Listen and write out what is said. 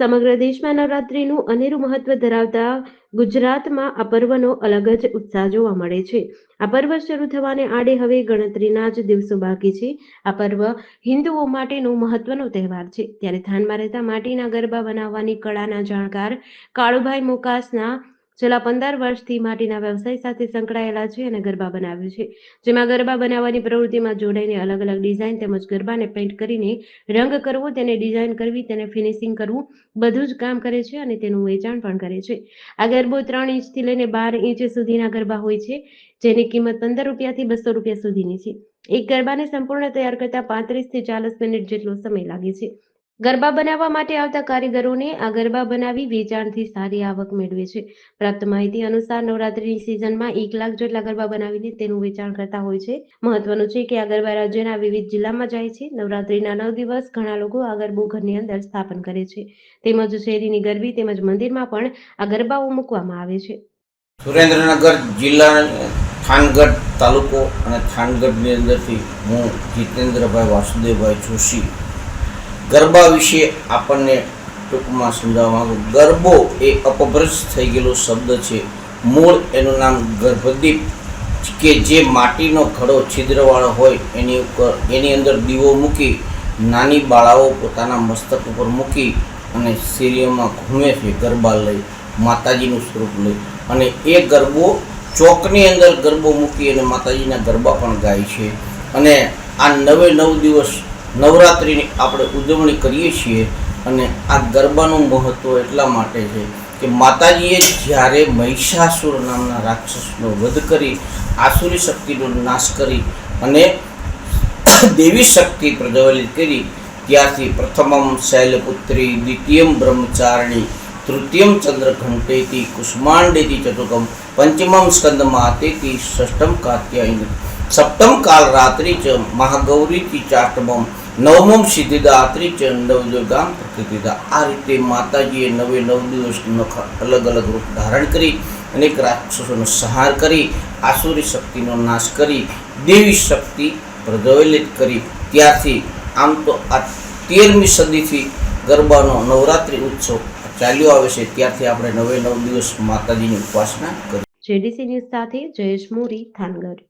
સમગ્ર દેશમાં નવરાત્રીનું અનેરું મહત્વ ધરાવતા ગુજરાતમાં આ પર્વનો અલગ જ ઉત્સાહ જોવા મળે છે. આ પર્વ શરૂ થવાને આડે હવે ગણતરીના જ દિવસો બાકી છે. આ પર્વ હિન્દુઓ માટેનો મહત્વનો તહેવાર છે. ત્યારે થાનમાં રહેતા માટીના ગરબા બનાવવાની કળાના જાણકાર કાળુભાઈ મોકાસના છેલ્લા પંદર વર્ષથી માટીના વ્યવસાય સાથે સંકળાયેલા છે અને ગરબા બનાવ્યું છે. જેમાં ગરબા બનાવવાની પ્રવૃત્તિમાં જોડાઈને અલગ અલગ ડિઝાઇન તેમજ ગરબાને પેઇન્ટ કરીને રંગ કરવો, તેને ડિઝાઇન કરવી, તેને ફિનિશિંગ કરવું, બધું જ કામ કરે છે અને તેનું વેચાણ પણ કરે છે. આ ગરબો ત્રણ ઇંચથી લઈને બાર ઇંચ સુધીના ગરબા હોય છે, જેની કિંમત પંદર રૂપિયાથી બસો રૂપિયા સુધીની છે. એક ગરબાને સંપૂર્ણ તૈયાર કરતા પાંત્રીસથી ચાલીસ મિનિટ જેટલો સમય લાગે છે. ગરબા બનાવવા માટે આવતા કારીગરોને આ ગરબા બનાવી વેચાણથી સારી આવક મેળવે છે. પ્રાપ્ત માહિતી અનુસાર નવરાત્રીની સિઝનમાં એક લાખ જેટલા ગરબા બનાવીને તેનું વેચાણ કરતા હોય છે. મહત્વનું છે કે આ ગરબા રાજ્યના વિવિધ જિલ્લામાં જાય છે. નવરાત્રીના નવ દિવસ ઘણા લોકો આ ગરબો ઘરની અંદર સ્થાપન કરે છે. તેમજ શેરીની ગરબી તેમજ મંદિરમાં પણ આ ગરબાઓ મૂકવામાં આવે છે. સુરેન્દ્રનગર જિલ્લા થાનગઢ તાલુકો અને થાનગઢની અંદરથી હું જીતેન્દ્રભાઈ વાસુદેવભાઈ જોશી ગરબા વિશે આપણને ટૂંકમાં સમજાવવા માંગુ. ગરબો એ અપભ્રંશ થઈ ગયેલો શબ્દ છે. મૂળ એનું નામ ગર્ભદીપ કે જે માટીનો ઘડો છિદ્રવાળો હોય એની ઉપર, એની અંદર દીવો મૂકી, નાની બાળાઓ પોતાના મસ્તક ઉપર મૂકી અને શેરીઓમાં ઘૂમે છે ગરબા લઈ, માતાજીનું સ્વરૂપ લઈ. અને એ ગરબો ચોકની અંદર ગરબો મૂકી અને માતાજીના ગરબા પણ ગાય છે. અને આ નવે નવ દિવસ નવરાત્રિની આપણે ઉજવણી કરીએ છીએ અને આ ગરબાનું મહત્ત્વ એટલા માટે છે કે માતાજીએ જ્યારે મહિષાસુર નામના રાક્ષસનો વધ કરી, આસુરી શક્તિનો નાશ કરી અને દેવી શક્તિ પ્રજ્વલિત કરી, ત્યારથી પ્રથમમ શૈલપુત્રી, દ્વિતીયમ બ્રહ્મચારિણી, તૃતીયમ ચંદ્રઘંટેથી કુષ્માંડેથી ચતુર્કમ પંચમમ સ્કંદમાતેતિ, ષષ્ઠમ કાત્યાયની, સપ્તમ કાલ રાત્રિ ચ મહાગૌરીથી ચાષ્ટમમ નવમમ સિદ્ધિદાત્રી ચ નવદુર્ગામ પ્રકૃતિદા. આ રીતે માતાજીએ નવે નવ દિવસ અલગ અલગ રૂપ ધારણ કરી અનેક રાક્ષસોનો સંહાર કરી, આસુરી શક્તિનો નાશ કરી, દેવી શક્તિ પ્રજ્વલિત કરી. ત્યારથી આમ તો આ તેરમી સદીથી ગરબાનો નવરાત્રિ ઉત્સવ ચાલ્યો આવે છે. ત્યારથી આપણે નવે નવ દિવસ માતાજીની ઉપાસના કરી. જેડીસી ન્યૂઝ સાથે જયેશ મોરી, થાનગઢ.